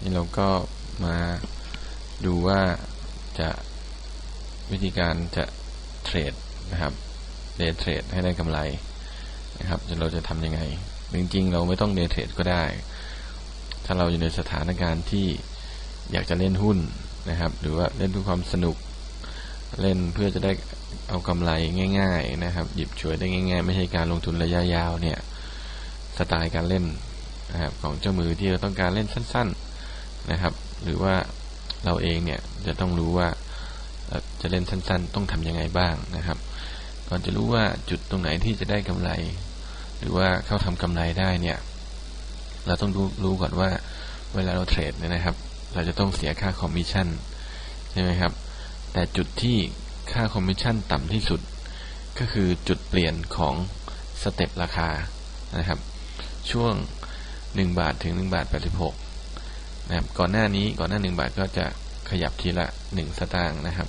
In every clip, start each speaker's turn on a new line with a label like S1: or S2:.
S1: นี่เราก็มาดูว่าจะวิธีการจะเทรดนะครับเดย์เทรดให้ได้กำไรนะครับเราจะทำยังไง จริงๆ เราไม่ต้องเดย์เทรดก็ได้ ถ้าเราอยู่ในสถานการณ์ที่อยากจะเล่นหุ้นนะครับ หรือว่าเล่นเพื่อความสนุกเล่นเพื่อจะได้เอากำไรง่าย ๆ นะครับ หยิบฉวยได้ง่าย ๆ ไม่ใช่การลงทุนระยะยาวเนี่ยสไตล์การเล่นนะครับของเจ้ามือที่เราต้องการเล่นสั้น ๆ นะครับ หรือว่าเราเองเนี่ยจะต้องรู้ว่าจะเล่นสั้น ๆ ต้องทํำยังไงบ้างนะครับ ก่อนจะรู้ว่าจุดตรงไหนที่จะได้กำไร หรือว่าเข้าทำกำไรได้เนี่ย เราต้องรู้รู้ก่อนว่าเวลาเราเทรดเนี่ยนะครับ เราจะต้องเสียค่าคอมมิชชั่นใช่ไหมครับ แต่จุดที่ค่าคอมมิชชั่นต่ำที่สุด ก็คือจุดเปลี่ยนของสเต็ปราคานะครับ ช่วง 1 บาทถึง1บาท86 นะครับก่อนหน้านี้ก่อนหน้า1บาทก็จะขยับทีละ1สตางค์นะครับ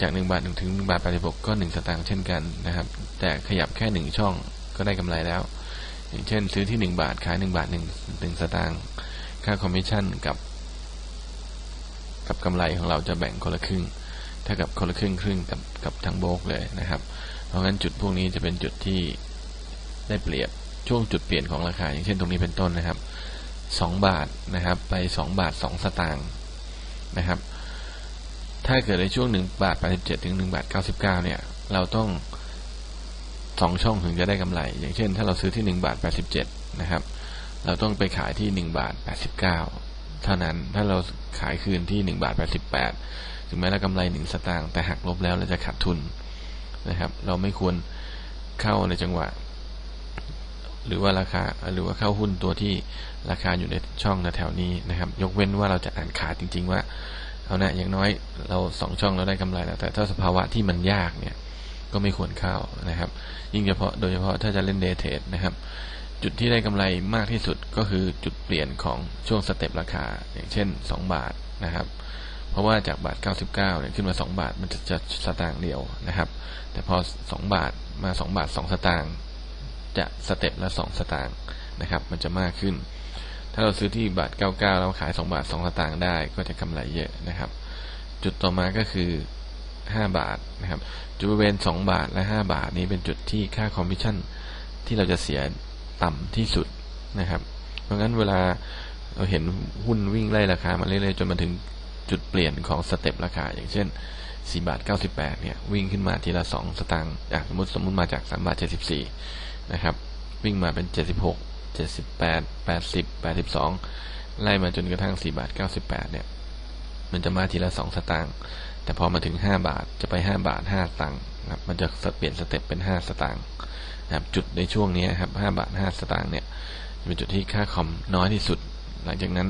S1: จาก1บาทถึง1บาท86ก็1สตางค์เช่นกันนะครับ แต่ขยับแค่1ช่องก็ได้กำไรแล้ว อย่างเช่น ซื้อที่1บาทขาย1บาท1 1สตางค์ค่าคอมมิชชั่นกับ กับกำไรของเราจะแบ่งคนละครึ่งถ้ากับคนละครึ่งครึ่งกับกับทางโบกเลยนะครับ เพราะงั้นจุดพวกนี้จะเป็นจุดที่ได้เปรียบ ช่วงจุดเปลี่ยนของราคา อย่างเช่นตรงนี้เป็นต้นนะครับสองบาทนะครับ ไปสองบาทสองสตางค์นะครับ ถ้าเกิดในช่วงหนึ่งบาทแปดสิบเจ็ดถึงหนึ่งบาทเก้าสิบเก้าเนี่ย เราต้องสองช่องถึงจะได้กำไร อย่างเช่น ถ้าเราซื้อที่หนึ่งบาทแปดสิบเจ็ดนะครับ เราต้องไปขายที่หนึ่งบาทแปดสิบเก้าเท่านั้น ถ้าเราขายคืนที่หนึ่งบาทแปดสิบแปดถึงแม้เรากำไรหนึ่งสตางค์แต่หักลบแล้วเราจะขาดทุนนะครับ เราไม่ควรเข้าในจังหวะ หรือว่าราคาหรือว่าเข้าหุ้นตัวที่ราคาอยู่ในช่องแถวนี้นะครับ ยกเว้นว่าเราจะอ่านขาจริง ๆ ว่าเอานะอย่างน้อยเราสองช่องเราได้กำไรแล้วแต่ถ้าสภาวะที่มันยากเนี่ยก็ไม่ควรเข้านะครับ ยิ่งเฉพาะโดยเฉพาะถ้าจะเล่นเดย์เทรดนะครับ จุดที่ได้กำไรมากที่สุดก็คือจุดเปลี่ยนของช่วงสเต็ปราคา อย่างเช่น 2 บาทนะครับ เพราะว่าจากบาท 99เนี่ยขึ้นมา 2 บาทมันจะจะสตางค์เดียวนะครับ แต่พอ 2 บาทมา 2 บาท 2 สตางค์ จะสเต็ปละ2สตางค์นะครับ มันจะมากขึ้น ถ้าเราซื้อที่บาท 99 แล้วขาย 2 บาท 2 สตางค์ได้ก็จะกำไรเยอะนะครับ จุดต่อมาก็คือ 5 บาทนะครับจุดบริเวณ 2 บาทและ 5 บาทนี้เป็นจุดที่ค่าคอมมิชชั่นที่เราจะเสียต่ำที่สุดนะครับ เพราะงั้นเวลาเราเห็นหุ้นวิ่งไล่ราคามาเรื่อยๆจนมาถึงจุดเปลี่ยนของสเต็ปราคา อย่างเช่น4บาท98เนี่ยวิ่งขึ้นมาทีละ 2 สตางค์สมมติสมมติมาจาก3บาท74 นะครับ วิ่งมาเป็น 76 78 80 82 ไล่มาจนกระทั่ง 4 บาท 98 เนี่ย มันจะมาทีละ 2 สตางค์ แต่พอมาถึง 5 บาท จะไป 5 บาท 5 สตางค์นะครับ มันจะเปลี่ยนสเต็ปเป็น 5 สตางค์นะครับ จุดในช่วงนี้ครับ 5 บาท 5 สตางค์เนี่ยเป็นจุดที่ค่าคอมน้อยที่สุด หลังจากนั้น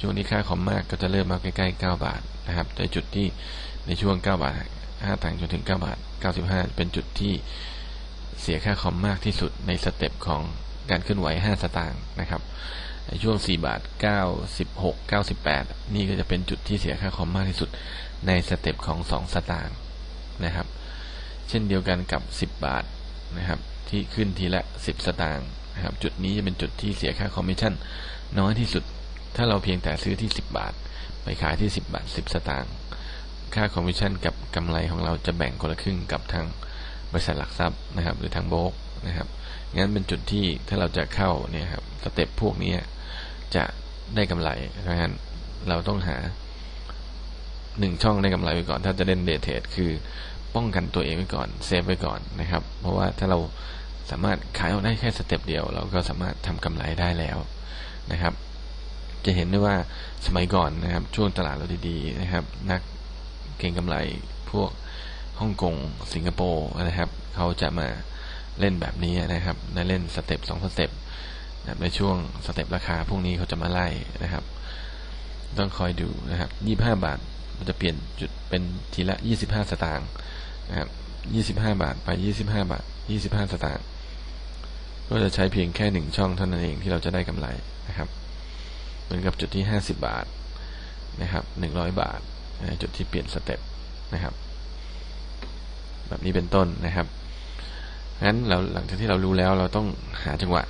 S1: ช่วงที่ค่าคอมมากก็จะเริ่มมาใกล้ๆ 9 บาทนะครับในจุดที่ในช่วง 9 บาท5ตังค์จนถึง 9 บาท 95 เป็นจุดที่ เสียค่าคอมมากที่สุดในสเต็ปของการเคลื่อนไหว 5 สตางค์นะครับช่วง 4 บาท 96 98 นี่ก็จะเป็นจุดที่เสียค่าคอมมากที่สุดในสเต็ปของ 2 สตางค์นะครับ เช่นเดียวกันกับ 10 บาทนะครับ ที่ขึ้นทีละ 10 สตางค์นะครับ จุดนี้จะเป็นจุดที่เสียค่าคอมมิชชั่นน้อยที่สุด ถ้าเราเพียงแต่ซื้อที่ 10 บาท ไปขายที่ 10 บาท 10 สตางค์ ค่าคอมมิชชั่นกับกำไรของเราจะแบ่งคนละครึ่งกับทาง บริษัทหลักทรัพย์นะครับ หรือทางโบกนะครับงั้นเป็นจุดที่ถ้าเราจะเข้าเนี่ยครับสเต็ปพวกนี้จะได้กำไรเพราะงั้นเราต้องหาหนึ่งช่องได้กำไรไว้ก่อน ถ้าจะเล่นเดทเทรดคือป้องกันตัวเองไว้ก่อนเซฟไว้ก่อนนะครับ เพราะว่าถ้าเราสามารถขายออกได้แค่สเต็ปเดียว เราก็สามารถทำกำไรได้แล้วนะครับ จะเห็นได้ว่าสมัยก่อนนะครับ ช่วงตลาดเราดีๆนะครับ นักเก่งกำไรพวก ฮ่องกงสิงคโปร์นะครับเขาจะมาเล่นแบบนี้นะครับในเล่นสเต็ปสองสเต็ปในช่วงสเต็ปราคาพวกนี้เขาจะมาไล่นะครับ ต้องคอยดูนะครับยี่บห้าบาท มันจะเปลี่ยนจุดเป็นทีละยี่สิบห้าสตางค์นะครับยี่สิบห้าบาทไปยี่สิบห้าบาทยี่สิบห้าสตางค์ก็จะใช้เพียงแค่หนึ่งช่องเท่านั้นเองที่เราจะได้กำไรนะครับ เหมือนกับจุดที่ห้าสิบบาทนะครับหนึ่งร้อยบาทจุดที่เปลี่ยนสเต็ปนะครับ แบบนี้เป็นต้นนะครับงั้นเราหลังจากที่เรารู้แล้วเราต้องหาจังหวะ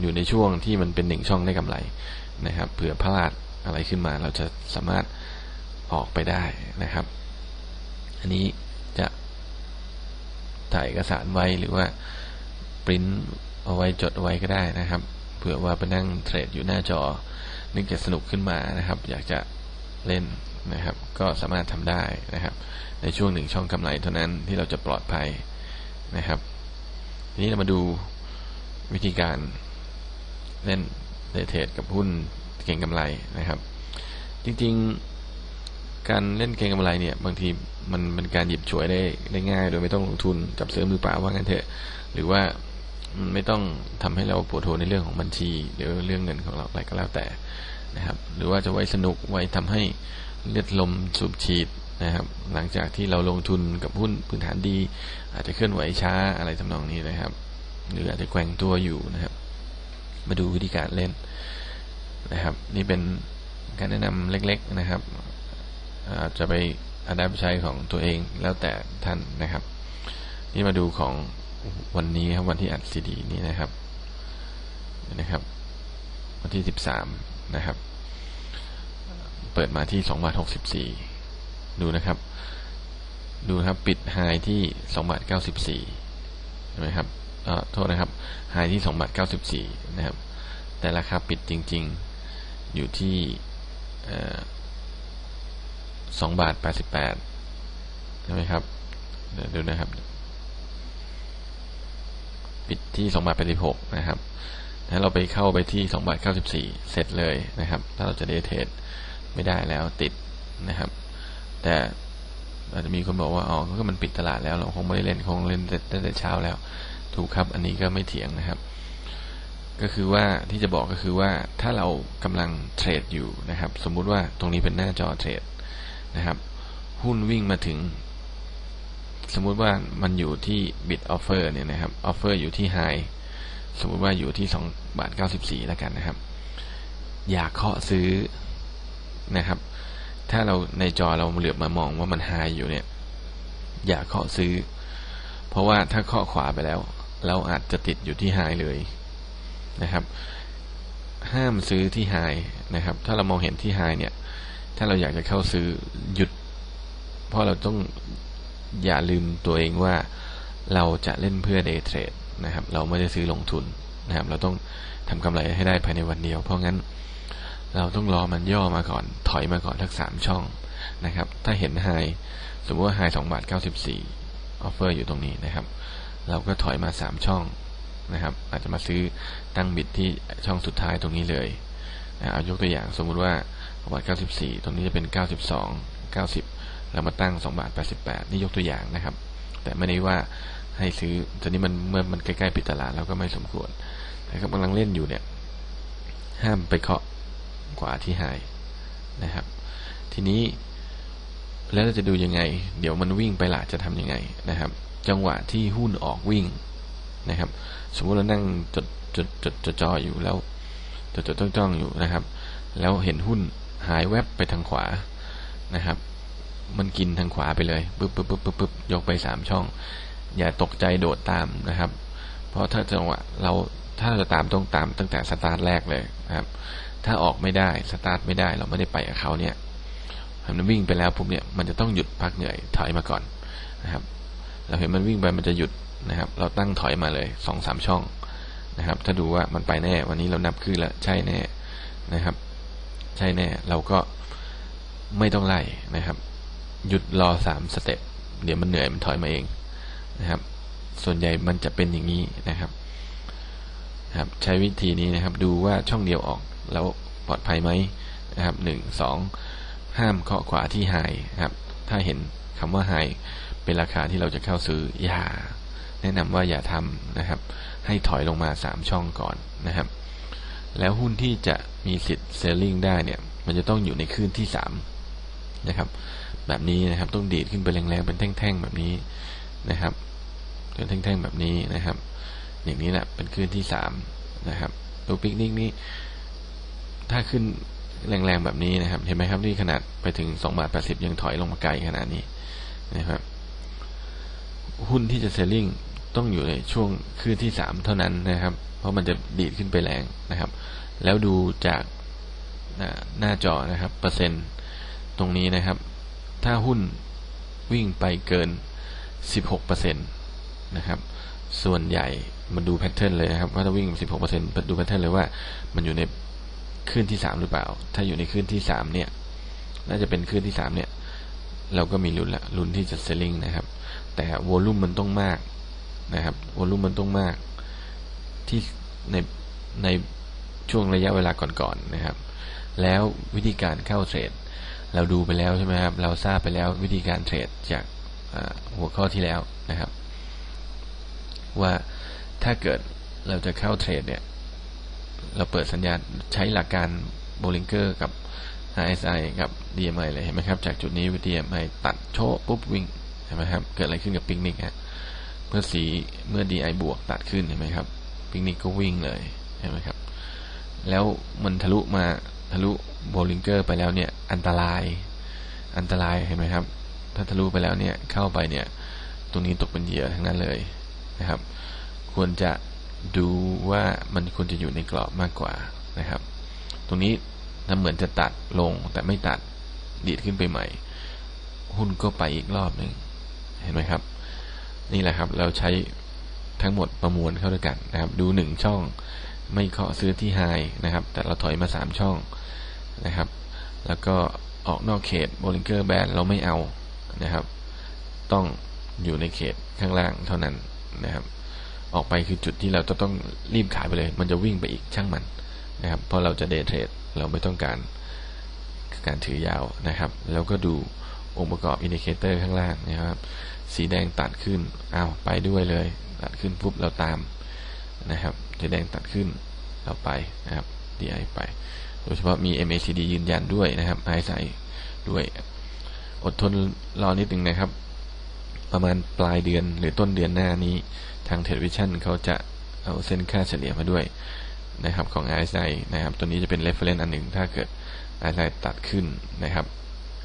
S1: อยู่ในช่วงที่มันเป็นหนึ่งช่องได้กำไรนะครับเผื่อพลาดอะไรขึ้นมา เราจะสามารถออกไปได้นะครับ อันนี้จะถ่ายเอกสารไว้หรือว่าปริ้นเอาไว้จดไว้ก็ได้นะครับ เผื่อว่าไปนั่งเทรดอยู่หน้าจอ นึกจะสนุกขึ้นมานะครับ อยากจะเล่นนะครับ ก็สามารถทำได้นะครับในช่วงหนึ่งช่องกำไรเท่านั้นที่เราจะปลอดภัยนะครับ ทีนี้เรามาดูวิธีการเล่นเดทรดกับหุ้นเก่งกำไรนะครับ จริงๆ การเล่นเก่งกำไรเนี่ยบางทีมันเป็นการหยิบฉวยได้ได้ง่าย โดยไม่ต้องลงทุนจับเสือมือเปล่าว่างั้นเถอะ หรือว่าไม่ต้องทำให้เราปวดหัวในเรื่องของบัญชี หรือเรื่องเงินของเราอะไรก็แล้วแต่นะครับ หรือว่าจะไว้สนุกไว้ทำให้เลือดลมสูบฉีด นะครับ หลังจากที่เราลงทุนกับหุ้นพื้นฐานดี อาจจะเคลื่อนไหวช้าอะไรทำนองนี้นะครับ หรืออาจจะแกว่งตัวอยู่นะครับ มาดูวิธีการเล่นนะครับ นี่เป็นการแนะนำเล็ก ๆนะครับอาจจะไปอาดับใช้ของตัวเองแล้วแต่ท่านนะครับ นี่มาดูของวันนี้ครับวันที่อัดซีดีนี้นะครับนะครับ วันที่สิบสามนะครับ เปิดมาที่สองบาทหกสิบสี่ ดูนะครับ ดูนะครับปิดไฮที่สองบาทเก้าสิบสี่ใช่ไหมครับเอ่อโทษนะครับไฮที่สองบาทเก้าสิบสี่นะครับ แต่ราคาปิดจริง ๆ อยู่ที่สองบาทแปดสิบแปดใช่ไหมครับเดี๋ยวดูนะครับ ปิดที่สองบาทแปดสิบหกนะครับถ้าเราไปเข้าไปที่สองบาทเก้าสิบสี่เสร็จเลยนะครับ ถ้าเราจะเดทเทรดไม่ได้แล้วติดนะครับ แต่อาจจะมีคนบอกว่าอ๋อก็มันปิดตลาดแล้ว เราคงไม่ได้เล่นคงเล่นตั้งแต่เช้าแล้ว ถูกครับอันนี้ก็ไม่เถียงนะครับ ก็คือว่าที่จะบอกก็คือว่าถ้าเรากำลังเทรดอยู่นะครับ สมมุติว่าตรงนี้เป็นหน้าจอเทรดนะครับ หุ้นวิ่งมาถึง สมมุติว่ามันอยู่ที่ bid offer เนี่ยนะครับ offer อยู่ที่ high สมมุติว่าอยู่ที่สองบาทเก้าสิบสี่แล้วกันนะครับ อยากเคาะซื้อนะครับ ถ้าเราในจอเราเหลือบมามองว่ามันไฮอยู่เนี่ย อย่าเคาะซื้อ เพราะว่าถ้าเคาะขวาไปแล้ว เราอาจจะติดอยู่ที่ไฮเลยนะครับ ห้ามซื้อที่ไฮนะครับ ถ้าเรามองเห็นที่ไฮเนี่ย ถ้าเราอยากจะเข้าซื้อหยุด เพราะเราต้องอย่าลืมตัวเองว่าเราจะเล่นเพื่อเดย์เทรดนะครับ เราไม่ได้ซื้อลงทุนนะครับ เราต้องทำกำไรให้ได้ภายในวันเดียว เพราะงั้น เราต้องรอมันย่อมาก่อน ถอยมาก่อนทักสามช่องนะครับ ถ้าเห็นไฮสมมติว่าไฮสองบาทเก้าสิบสี่ออฟเฟอร์อยู่ตรงนี้นะครับ เราก็ถอยมาสามช่องนะครับ อาจจะมาซื้อตั้งบิดที่ช่องสุดท้ายตรงนี้เลยนะเอายกตัวอย่างสมมุติว่าบาทเก้าสิบสี่ตรงนี้จะเป็นเก้าสิบสองเก้าสิบเรามาตั้งสองบาทแปดสิบแปดนี่ยกตัวอย่างนะครับ แต่ไม่ได้ว่าให้ซื้อตอนนี้มันเมื่อมันใกล้ๆปิดตลาดเราก็ไม่สมควรนะครับกำลังเล่นอยู่เนี่ย ห้ามไปเคาะ กว่าที่หายนะครับ ทีนี้แล้วเราจะดูยังไง เดี๋ยวมันวิ่งไปละจะทํำยังไงนะครับ จังหวะที่หุ้นออกวิ่งนะครับ สมมติเรานั่งจดจดจดจดจ่ออยู่แล้วจดจดจ้องจ้องอยู่นะครับ แล้วเห็นหุ้นหายแวบไปทางขวานะครับ มันกินทางขวาไปเลยปึ๊บปึ๊บปึ๊บปึ๊บปึ๊บยกไปสามช่อง อย่าตกใจโดดตามนะครับ เพราะถ้าจังหวะเราถ้าเราจะตามต้องตามตั้งแต่สตาร์ทแรกเลยนะครับ ถ้าออกไม่ได้สตาร์ทไม่ได้เราไม่ได้ไปกับเขาเนี่ยมันวิ่งไปแล้วปุ๊บเนี่ยมันจะต้องหยุดพักเหนื่อยถอยมาก่อนนะครับ เราเห็นมันวิ่งไปมันจะหยุดนะครับ เราตั้งถอยมาเลยสองสามช่องนะครับ ถ้าดูว่ามันไปแน่ วันนี้เรานับขึ้นแล้วใช่แน่นะครับ ใช่แน่เราก็ไม่ต้องไล่นะครับ หยุดรอสามสเต็ปเดี๋ยวมันเหนื่อยมันถอยมาเองนะครับ ส่วนใหญ่มันจะเป็นอย่างนี้นะครับครับ ใช้วิธีนี้นะครับ ดูว่าช่องเดียวออก แล้วปลอดภัยไหมนะครับหนึ่งสองห้ามเคาะขวาที่ไฮครับ ถ้าเห็นคำว่าไฮเป็นราคาที่เราจะเข้าซื้ออย่า แนะนำว่าอย่าทำนะครับ ให้ถอยลงมาสามช่องก่อนนะครับ แล้วหุ้นที่จะมีสิทธิ์เซลลิงได้เนี่ย มันจะต้องอยู่ในคลื่นที่สามนะครับ แบบนี้นะครับต้องดีดขึ้นไปแรงๆ เป็นแท่งๆแบบนี้นะครับเป็นแท่งๆแบบนี้นะครับ อย่างนี้แหละเป็นคลื่นที่สามนะครับตัวปิกนิกนี้ ถ้าขึ้นแรงๆแบบนี้นะครับ เห็นไหมครับนี่ขนาดไปถึงสองบาทแปดสิบยังถอยลงมาไกลขนาดนี้นะครับ หุ้นที่จะเซลลิ่งต้องอยู่ในช่วงคลื่นที่สามเท่านั้นนะครับ เพราะมันจะดีดขึ้นไปแรงนะครับ แล้วดูจากหน้าจอนะครับ เปอร์เซ็นต์ตรงนี้นะครับ ถ้าหุ้นวิ่งไปเกิน 16%นะครับ ส่วนใหญ่มันดูแพทเทิร์นเลยนะครับ ว่าถ้าวิ่ง 16%ดูแพทเทิร์นเลยว่ามันอยู่ใน คลื่นที่3หรือเปล่า ถ้าอยู่ในคลื่นที่3เนี่ย น่าจะเป็นคลื่นที่3เนี่ย เราก็มีลุ้นละลุ้นที่จะเซลลิงนะครับ แต่วอลุ่มมันต้องมากนะครับวอลุ่มมันต้องมาก ที่ในในช่วงระยะเวลาก่อนๆนนะครับ แล้ววิธีการเข้าเทรด เราดูไปแล้วใช่ไหมครับ เราทราบไปแล้ววิธีการเทรดจากหัวข้อที่แล้วนะครับ ว่าถ้าเกิดเราจะเข้าเทรดเนี่ย เราเปิดสัญญาณใช้หลักการโบลิงเกอร์กับ RSI กับ DMI เลยเห็นไหมครับ จากจุดนี้ DMI ตัดโชว์ปุ๊บวิ่งเห็นไหมครับ เกิดอะไรขึ้นกับปิกนิกฮะเมื่อสีเมื่อ DI บวกตัดขึ้นเห็นไหมครับปิกนิกก็วิ่งเลยเห็นไหมครับ แล้วมันทะลุมาทะลุโบลิงเกอร์ไปแล้วเนี่ยอันตรายอันตรายเห็นไหมครับ ถ้าทะลุไปแล้วเนี่ยเข้าไปเนี่ยตรงนี้ตกเป็นเหยื่อทั้งนั้นเลยนะครับ ควรจะ ดูว่ามันควรจะอยู่ในกรอบมากกว่านะครับ ตรงนี้น้าเหมือนจะตัดลงแต่ไม่ตัดดีดขึ้นไปใหม่ หุ้นก็ไปอีกรอบหนึ่งเห็นไหมครับ นี่แหละครับ เราใช้ทั้งหมดประมวลเข้าด้วยกันนะครับ ดูหนึ่งช่อง ไม่เคาะซื้อที่ไฮนะครับ แต่เราถอยมาสามช่องนะครับ แล้วก็ออกนอกเขตโบลิงเกอร์แบนเราไม่เอานะครับ ต้องอยู่ในเขตข้างล่างเท่านั้นนะครับ ออกไปคือจุดที่เราจะต้องรีบขายไปเลย มันจะวิ่งไปอีกช่างมันนะครับ เพราะเราจะเดย์เทรดเราไม่ต้องการการถือยาวนะครับ แล้วก็ดูองค์ประกอบอินดิเคเตอร์ข้างล่างนะครับ สีแดงตัดขึ้นอ้าวไปด้วยเลย ตัดขึ้นปุ๊บเราตามนะครับ สีแดงตัดขึ้นเราไปนะครับ DI ไป โดยเฉพาะมี MACD ยืนยันด้วยนะครับ RSI ด้วย อดทนรอนิดหนึ่งนะครับ ประมาณปลายเดือนหรือต้นเดือนหน้านี้ ทางเทเลวิชันเขาจะเอาเส้นค่าเฉลี่ยมาด้วยนะครับของ RSI นะครับ ตัวนี้จะเป็น reference อันหนึ่งถ้าเกิด RSI ตัดขึ้นนะครับ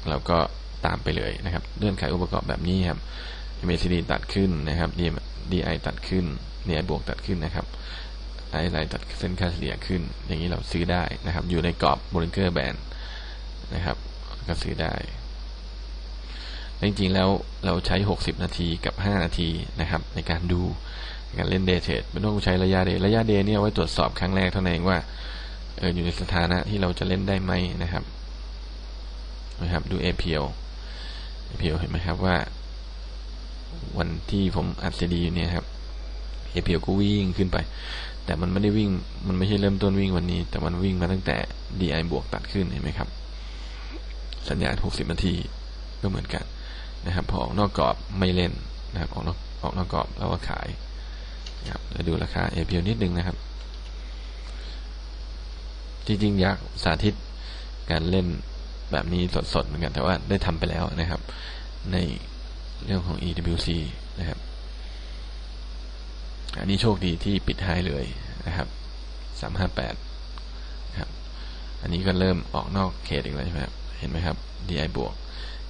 S1: เราก็ตามไปเลยนะครับเลื่อนขายองค์ประกอบแบบนี้ครับ MACD ตัดขึ้นนะครับ DI ตัดขึ้น DI บวกตัดขึ้นนะครับ RSI ตัดเส้นค่าเฉลี่ยขึ้น อย่างนี้เราซื้อได้นะครับ อยู่ในกรอบ Bollinger Band นะครับ ก็ซื้อได้ จริงๆแล้วเราใช้ 60 นาทีกับ 5 นาทีนะครับ ในการดูการเล่นเดย์เทรดไม่ต้องใช้ระยะเดย์ระยะเดย์เนี่ยไว้ตรวจสอบครั้งแรกเท่านั้นเองว่าเอออยู่ในสถานะที่เราจะเล่นได้ไหมนะครับนะครับดู APL APL เห็นไหมครับว่า วันที่ผมอัดซีดีเนี่ยครับ APL ก็วิ่งขึ้นไป แต่มันไม่ได้วิ่งมันไม่ใช่เริ่มต้นวิ่งวันนี้ แต่มันวิ่งมาตั้งแต่ DI บวกตัดขึ้นเห็นไหมครับ สัญญาณ 60 นาทีก็เหมือนกัน นะครับพอออกนอกกรอบไม่เล่นนะครับออกนอกออกนอกกรอบแล้วก็ขายนะครับจะดูราคา APL นิดนึงนะครับ จริงๆอยากสาธิตการเล่นแบบนี้สดๆเหมือนกันแต่ว่าได้ทำไปแล้วนะครับ ในเรื่องของ EWC นะครับ อันนี้โชคดีที่ปิดไฮเลยนะครับสามห้าแปดครับ อันนี้ก็เริ่มออกนอกเขตอีกแล้วใช่ไหมครับ เห็นไหมครับ DI บวก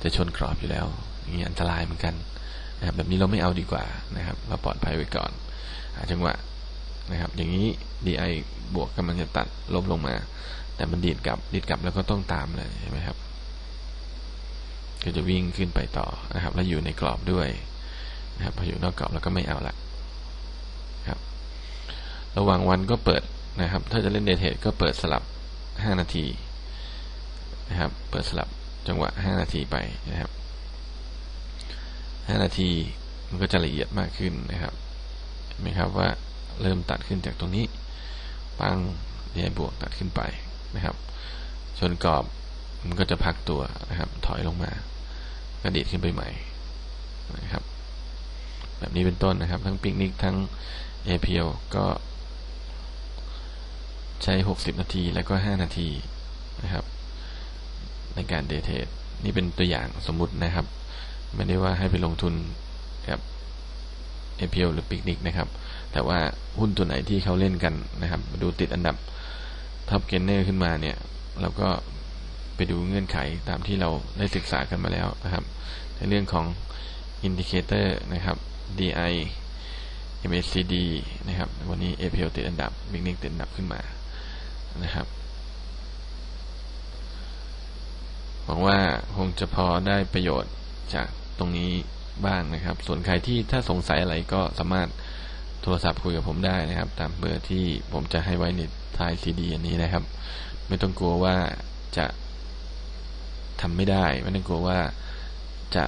S1: จะชนกรอบอยู่แล้ว นี้อันตรายเหมือนกันนะครับแบบนี้เราไม่เอาดีกว่านะครับ เราปลอดภัยไว้ก่อนหาจังหวะนะครับ อย่างนี้ DI บวกกำลังจะตัดลบลงมา แต่มันดีดกลับดีดกลับแล้วก็ต้องตามเลยใช่ไหมครับก็จะวิ่งขึ้นไปต่อนะครับ แล้วอยู่ในกรอบด้วยนะครับพออยู่นอกกรอบแล้วก็ไม่เอาละครับ ระหว่างวันก็เปิดนะครับ ถ้าจะเล่นเดทเทดก็เปิดสลับ 5 นาทีนะครับ เปิดสลับจังหวะ 5 นาทีไปนะครับ 5 นาทีมันก็จะละเอียดมากขึ้นนะครับเห็นไหมครับว่าเริ่มตัดขึ้นจากตรงนี้ ปังเดียบวกตัดขึ้นไปนะครับชนกรอบมันก็จะพักตัวนะครับ ถอยลงมากระดิดขึ้นไปใหม่นะครับ แบบนี้เป็นต้นนะครับ ทั้งปิกนิกทั้ง APL ก็ใช้ 60 นาทีแล้วก็ 5 นาทีนะครับ ในการเดทเทรดนี่เป็นตัวอย่างสมมุตินะครับ ไม่ได้ว่าให้ไปลงทุนกับ APL หรือปิกนิกนะครับ แต่ว่าหุ้นตัวไหนที่เขาเล่นกันนะครับ ดูติดอันดับท็อปเกนเนอร์ขึ้นมาเนี่ย เราก็ไปดูเงื่อนไขตามที่เราได้ศึกษากันมาแล้วนะครับ ในเรื่องของอินดิเคเตอร์นะครับ DI MACD นะครับ วันนี้ APL ติดอันดับ Big n i c ติดอันดับขึ้นมานะครับ หวังว่าคงจะพอได้ประโยชน์จาก ตรงนี้บ้างนะครับ ส่วนใครที่ถ้าสงสัยอะไรก็สามารถโทรศัพท์คุยกับผมได้นะครับ ตามเบอร์ที่ผมจะให้ไว้ในท้ายซีดีอันนี้นะครับ ไม่ต้องกลัวว่าจะทำไม่ได้ ไม่ต้องกลัวว่าจะ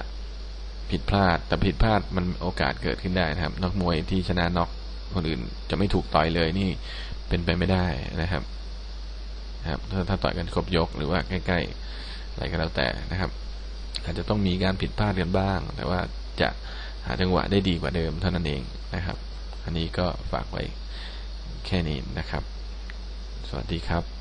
S1: ผิดพลาด แต่ผิดพลาดมันโอกาสเกิดขึ้นได้นะครับนักมวยที่ชนะน็อกคนอื่นจะไม่ถูกต่อยเลยนี่เป็นไปไม่ได้นะครับครับถ้าถ้าต่อยกันครบยกหรือว่าใกล้ๆอะไรก็แล้วแต่นะครับ อาจจะต้องมีการผิดพลาดกันบ้าง แต่ว่าจะหาจังหวะได้ดีกว่าเดิมเท่านั้นเองนะครับ อันนี้ก็ฝากไว้แค่นี้นะครับ สวัสดีครับ